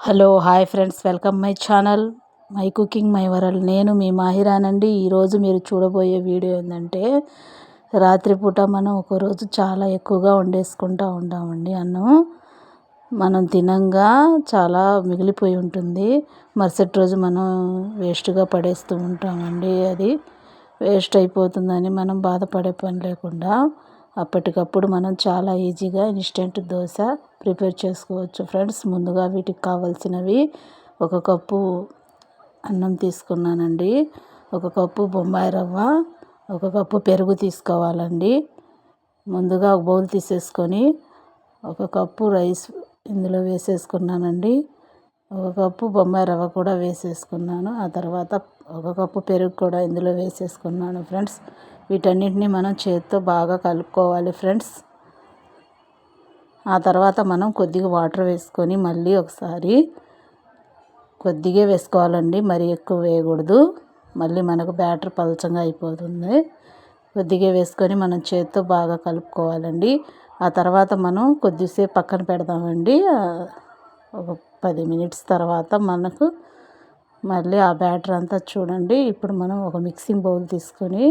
Hello hi friends. Welcome my channel my cooking my world నేను మీ మాహిరానండి. ఈరోజు మీరు చూడబోయే వీడియో ఏంటంటే రాత్రిపూట మనం ఒకరోజు చాలా ఎక్కువగా వండేసుకుంటూ ఉంటామండి అన్నం. మనం తినంగా చాలా మిగిలిపోయి ఉంటుంది. మరుసటి రోజు మనం వేస్ట్గా పడేస్తూ ఉంటామండి అది. వేస్ట్ అయిపోతుందని మనం బాధపడే పని లేకుండా. అప్పటికప్పుడు మనం చాలా ఈజీగా ఇన్స్టెంట్ దోశ ప్రిపేర్ చేసుకోవచ్చు. ఫ్రెండ్స్ ముందుగా వీటికి కావాల్సినవి ఒక కప్పు అన్నం తీసుకున్నానండి. ఒక కప్పు బొంబాయి రవ్వ ఒక కప్పు పెరుగు తీసుకోవాలండి. ముందుగా ఒక బౌల్ తీసేసుకొని ఒక కప్పు రైస్ ఇందులో వేసేసుకున్నానండి. ఒక కప్పు బొంబాయి రవ్వ కూడా వేసేసుకున్నాను. ఆ తర్వాత ఒక కప్పు పెరుగు కూడా ఇందులో వేసేసుకున్నాను ఫ్రెండ్స్. వీటన్నిటిని మనం చేతితో బాగా కలుపుకోవాలి ఫ్రెండ్స్. ఆ తర్వాత మనం కొద్దిగా వాటర్ వేసుకొని మళ్ళీ ఒకసారి కొద్దిగా వేసుకోవాలండి. మరి ఎక్కువ వేయకూడదు. మళ్ళీ మనకు బ్యాటర్ పలచంగా అయిపోతుంది. కొద్దిగా వేసుకొని మనం చేతితో బాగా కలుపుకోవాలండి. ఆ తర్వాత మనం కొద్దిసేపు పక్కన పెడదామండి. ఒక పది మినిట్స్ తర్వాత మనకు మళ్ళీ ఆ బ్యాటర్ అంతా చూడండి. ఇప్పుడు మనం ఒక మిక్సింగ్ బౌల్ తీసుకొని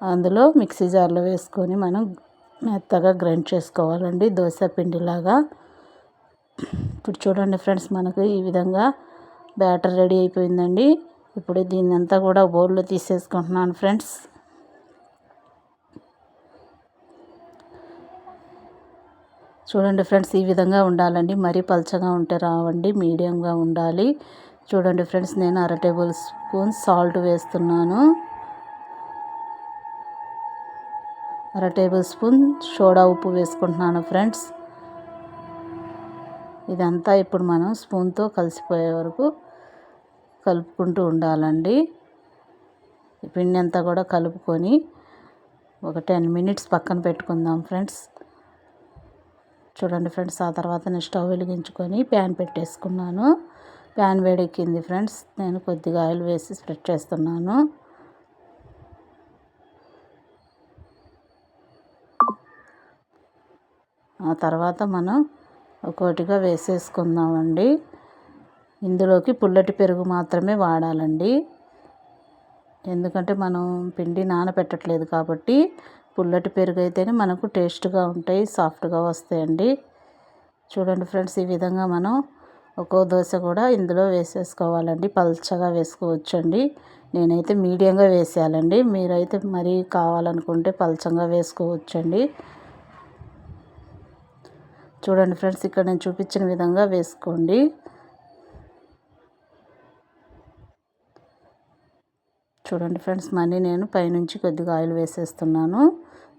అందులో మిక్సీ జార్లో వేసుకొని మనం మెత్తగా గ్రైండ్ చేసుకోవాలండి. దోశ పిండిలాగా. ఇప్పుడు చూడండి ఫ్రెండ్స్ మనకు ఈ విధంగా బ్యాటర్ రెడీ అయిపోయిందండి. ఇప్పుడు దీన్ని అంతా కూడా బౌల్లో తీసేసుకుంటున్నాను ఫ్రెండ్స్. చూడండి ఫ్రెండ్స్ ఈ విధంగా ఉండాలండి. మరీ పలచగా ఉంటే రావండి మీడియంగా ఉండాలి. చూడండి ఫ్రెండ్స్ నేను అర టేబుల్ స్పూన్ సాల్ట్ వేస్తున్నాను. అర టేబుల్ స్పూన్ సోడా ఉప్పు వేసుకుంటున్నాను ఫ్రెండ్స్. ఇదంతా ఇప్పుడు మనం స్పూన్తో కలిసిపోయే వరకు కలుపుకుంటూ ఉండాలండి. పిండి అంతా కూడా కలుపుకొని ఒక టెన్ మినిట్స్ పక్కన పెట్టుకుందాం ఫ్రెండ్స్. చూడండి ఫ్రెండ్స్ ఆ తర్వాత నేను స్టవ్ వెలిగించుకొని ప్యాన్ పెట్టేసుకున్నాను. ప్యాన్ వేడెక్కింది ఫ్రెండ్స్. నేను కొద్దిగా ఆయిల్ వేసి స్ప్రెడ్ చేస్తున్నాను. ఆ తర్వాత మనం ఒక్కోటిగా వేసేసుకుందామండి. ఇందులోకి పుల్లటి పెరుగు మాత్రమే వాడాలండి. ఎందుకంటే మనం పిండి నానబెట్టట్లేదు కాబట్టి పుల్లటి పెరుగు అయితేనే మనకు టేస్ట్గా ఉంటాయి సాఫ్ట్గా వస్తాయండి. చూడండి ఫ్రెండ్స్ ఈ విధంగా మనం ఒక్కో దోశ కూడా ఇందులో వేసేసుకోవాలండి. పల్చగా వేసుకోవచ్చండి. నేనైతే మీడియంగా వేసేయాలండి. మీరైతే మరీ కావాలనుకుంటే పల్చంగా వేసుకోవచ్చండి. చూడండి ఫ్రెండ్స్ ఇక్కడ నేను చూపించిన విధంగా వేసుకోండి. చూడండి ఫ్రెండ్స్ మళ్ళీ నేను పైనుంచి కొద్దిగా ఆయిల్ వేసేస్తున్నాను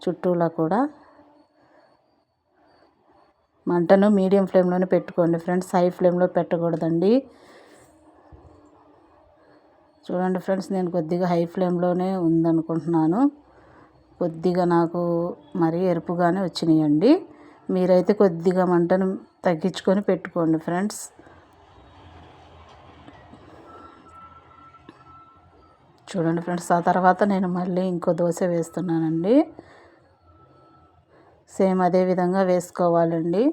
చుట్టూలా కూడా. మంటను మీడియం ఫ్లేమ్లోనే పెట్టుకోండి ఫ్రెండ్స్ హై ఫ్లేమ్లో పెట్టకూడదండి. చూడండి ఫ్రెండ్స్ నేను కొద్దిగా హై ఫ్లేమ్లోనే ఉందనుకుంటున్నాను. కొద్దిగా నాకు మరీ ఎరుపుగానే వచ్చినాయండి. మీరైతే కొద్దిగా మంటను తగ్గించుకొని పెట్టుకోండి ఫ్రెండ్స్. చూడండి ఫ్రెండ్స్ ఆ తర్వాత నేను మళ్ళీ ఇంకో దోశ వేస్తున్నానండి. సేమ్ అదే విధంగా వేసుకోవాలండి.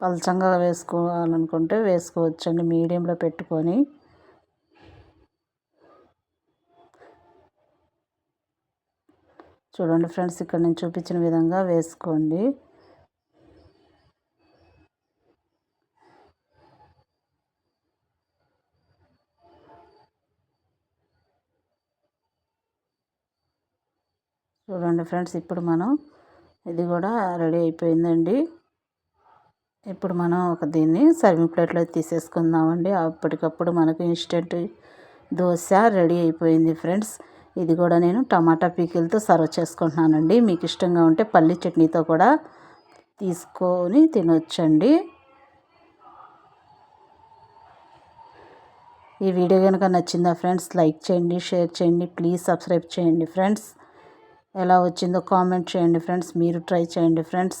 పలచంగా వేసుకోవాలనుకుంటే వేసుకోవచ్చండి మీడియంలో పెట్టుకొని. చూడండి ఫ్రెండ్స్ ఇక్కడ నేను చూపించిన విధంగా వేసుకోండి. చూడండి ఫ్రెండ్స్ ఇప్పుడు మనం ఇది కూడా రెడీ అయిపోయిందండి. ఇప్పుడు మనం ఒక దీన్ని సర్వింగ్ ప్లేట్లో తీసేసుకుందామండి. అప్పటికప్పుడు మనకు ఇన్స్టెంట్ దోశ రెడీ అయిపోయింది ఫ్రెండ్స్ ఇది కూడా నేను టమాటా పీకిలతో సర్వ్ చేసుకుంటున్నానండి. మీకు ఇష్టంగా ఉంటే పల్లి చట్నీతో కూడా తీసుకొని తినొచ్చండి. ఈ వీడియో కనుక నచ్చిందా ఫ్రెండ్స్ లైక్ చేయండి షేర్ చేయండి ప్లీజ్ సబ్స్క్రైబ్ చేయండి ఫ్రెండ్స్ ఎలా వచ్చిందో కామెంట్ చేయండి ఫ్రెండ్స్ మీరు ట్రై చేయండి friends